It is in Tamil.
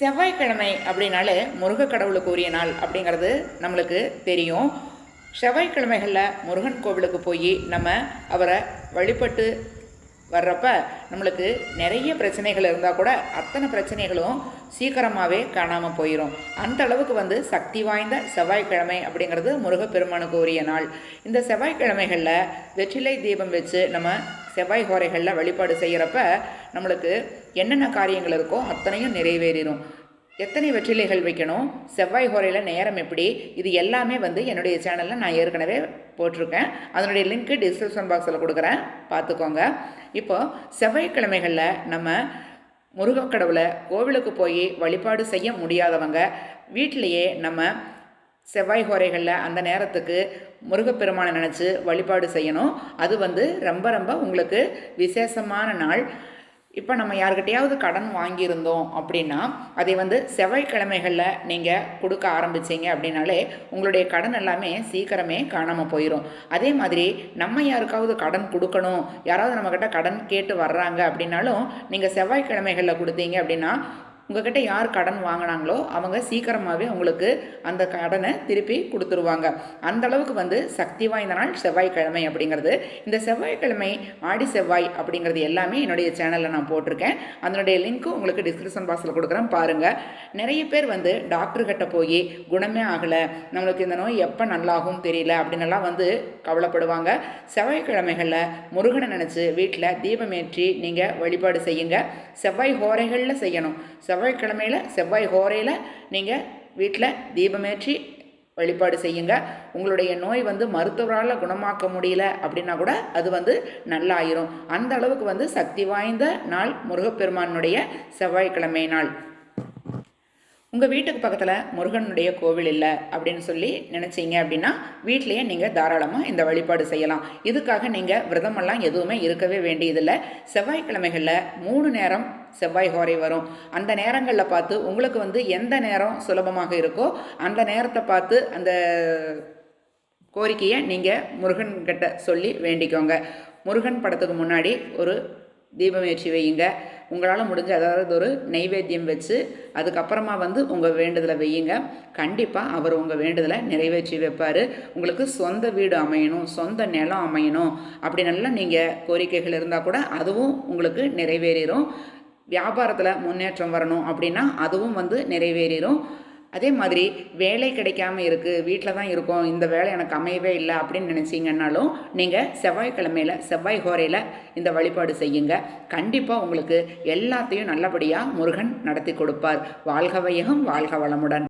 செவ்வாய்க்கிழமை அப்படின்னாலே முருக கடவுளுக்கு உரிய நாள் அப்படிங்கிறது நம்மளுக்கு தெரியும். செவ்வாய்க்கிழமைகளில் முருகன் கோவிலுக்கு போய் நம்ம அவரை வழிபட்டு வர்றப்ப நம்மளுக்கு நிறைய பிரச்சனைகள் இருந்தால் கூட அத்தனை பிரச்சனைகளும் சீக்கிரமாகவே காணாமல் போயிடும் அந்த அளவுக்கு வந்து சக்தி வாய்ந்த செவ்வாய்க்கிழமை அப்படிங்கிறது முருகப்பெருமானுக்கு உரிய நாள். இந்த செவ்வாய்க்கிழமைகளில் வெற்றிலை தீபம் வச்சு நம்ம செவ்வாய் ஹோரைகளில் வழிபாடு செய்கிறப்ப நம்மளுக்கு என்னென்ன காரியங்கள் இருக்கோ அத்தனையும் நிறைவேறிடும் எத்தனை வெற்றிலைகள் வைக்கணும்? செவ்வாய் ஹோரையில் நேரம் எப்படி? இது எல்லாமே வந்து என்னுடைய சேனலில் நான் ஏற்கனவே போட்டிருக்கேன். அதனுடைய லிங்க்கு டிஸ்கிரிப்ஷன் பாக்ஸில் கொடுக்குறேன். பார்த்துக்கோங்க. இப்போ செவ்வாய்க்கிழமைகளில் நம்ம முருகக்கடவுளை கோவிலுக்கு போய் வழிபாடு செய்ய முடியாதவங்க வீட்டிலையே நம்ம செவ்வாய் ஹோரைகளில் அந்த நேரத்துக்கு முருகப்பெருமானை நினச்சி வழிபாடு செய்யணும். அது வந்து ரொம்ப ரொம்ப உங்களுக்கு விசேஷமான நாள். இப்போ நம்ம யாருக்கிட்டையாவது கடன் வாங்கியிருந்தோம் அப்படின்னா அதை வந்து செவ்வாய்க்கிழமைகளில் நீங்கள் கொடுக்க ஆரம்பிச்சிங்க அப்படின்னாலே உங்களுடைய கடன் எல்லாமே சீக்கிரமே காணாமல் போயிடும் அதே மாதிரி நம்ம யாருக்காவது கடன் கொடுக்கணும் யாராவது நம்மக்கிட்ட கடன் கேட்டு வர்றாங்க அப்படின்னாலும் நீங்கள் செவ்வாய்க்கிழமைகளில் கொடுத்தீங்க அப்படின்னா உங்ககிட்ட யார் கடன் வாங்கினாங்களோ அவங்க சீக்கிரமாகவே உங்களுக்கு அந்த கடனை திருப்பி கொடுத்துருவாங்க. அந்த அளவுக்கு வந்து சக்தி வாய்ந்த நாள் செவ்வாய்க்கிழமை அப்படிங்கிறது. இந்த செவ்வாய்க்கிழமை ஆடி செவ்வாய் அப்படிங்கிறது எல்லாமே என்னுடைய சேனலில் நான் போட்டிருக்கேன். அதனுடைய லிங்க்கும் உங்களுக்கு டிஸ்கிரிப்ஷன் பாக்ஸில் கொடுக்குறேன். பாருங்கள் நிறைய பேர் வந்து டாக்டர்கிட்ட போய் குணமே ஆகலை. நம்மளுக்கு இந்த நோய் எப்போ நல்லாகும் தெரியல அப்படின்னெல்லாம் வந்து கவலைப்படுவாங்க. செவ்வாய்க்கிழமைகளில் முருகனை நினச்சி வீட்டில் தீபமேற்றி நீங்கள் வழிபாடு செய்யுங்க. செவ்வாய் ஹோரைகளில் செய்யணும். செவ்வாய் செவ்வாய்க்கிழமையில் செவ்வாய் ஹோரையில் நீங்கள் வீட்டில் தீபமேற்றி வழிபாடு செய்யுங்க. உங்களுடைய நோய் வந்து மருத்துவரால் குணமாக்க முடியல அப்படின்னா கூட அது வந்து நல்லாயிரும். அந்த அளவுக்கு வந்து சக்தி வாய்ந்த நாள் முருகப்பெருமானுடைய செவ்வாய்க்கிழமை நாள். உங்கள் வீட்டுக்கு பக்கத்தில் முருகனுடைய கோவில் இல்லை அப்படின்னு சொல்லி நினச்சிங்க அப்படின்னா வீட்லேயே நீங்கள் தாராளமாக இந்த வழிபாடு செய்யலாம். இதுக்காக நீங்கள் விரதமெல்லாம் எதுவுமே இருக்கவே வேண்டியதில்லை. செவ்வாய்க்கிழமைகளில் மூணு நேரம் செவ்வாய் ஹோரை வரும். அந்த நேரங்களில் பார்த்து உங்களுக்கு வந்து எந்த நேரம் சுலபமாக இருக்கோ அந்த நேரத்தை பார்த்து அந்த கோரிக்கையை நீங்கள் முருகன்கிட்ட சொல்லி வேண்டிக்கோங்க. முருகன் படத்துக்கு முன்னாடி ஒரு தீபம் ஏற்றி வையுங்க. உங்களால் முடிஞ்ச ஏதாவது ஒரு நைவேத்தியம் வச்சு அதுக்கப்புறமா வந்து உங்கள் வேண்டுதலை வையுங்க. கண்டிப்பாக அவர் உங்கள் வேண்டுதலை நிறைவேற்றி வைப்பார். உங்களுக்கு சொந்த வீடு அமையணும் சொந்த நிலம் அமையணும் அப்படின்னெல்லாம் நீங்கள் கோரிக்கைகள் இருந்தால் கூட அதுவும் உங்களுக்கு நிறைவேறிடும் வியாபாரத்தில் முன்னேற்றம் வரணும் அப்படின்னா அதுவும் வந்து நிறைவேறிடும் அதே மாதிரி வேலை கிடைக்காம இருக்குது வீட்டில் தான் இருக்கோம் இந்த வேலை எனக்கு அமையவே இல்லை அப்படின்னு நினச்சிங்கன்னாலும் நீங்கள் செவ்வாய்க்கிழமையில் செவ்வாய் ஹோரையில் இந்த வழிபாடு செய்யுங்க. கண்டிப்பாக உங்களுக்கு எல்லாத்தையும் நல்லபடியாக முருகன் நடத்தி கொடுப்பார். வாழ்க வையகம் வாழ்க வளமுடன்.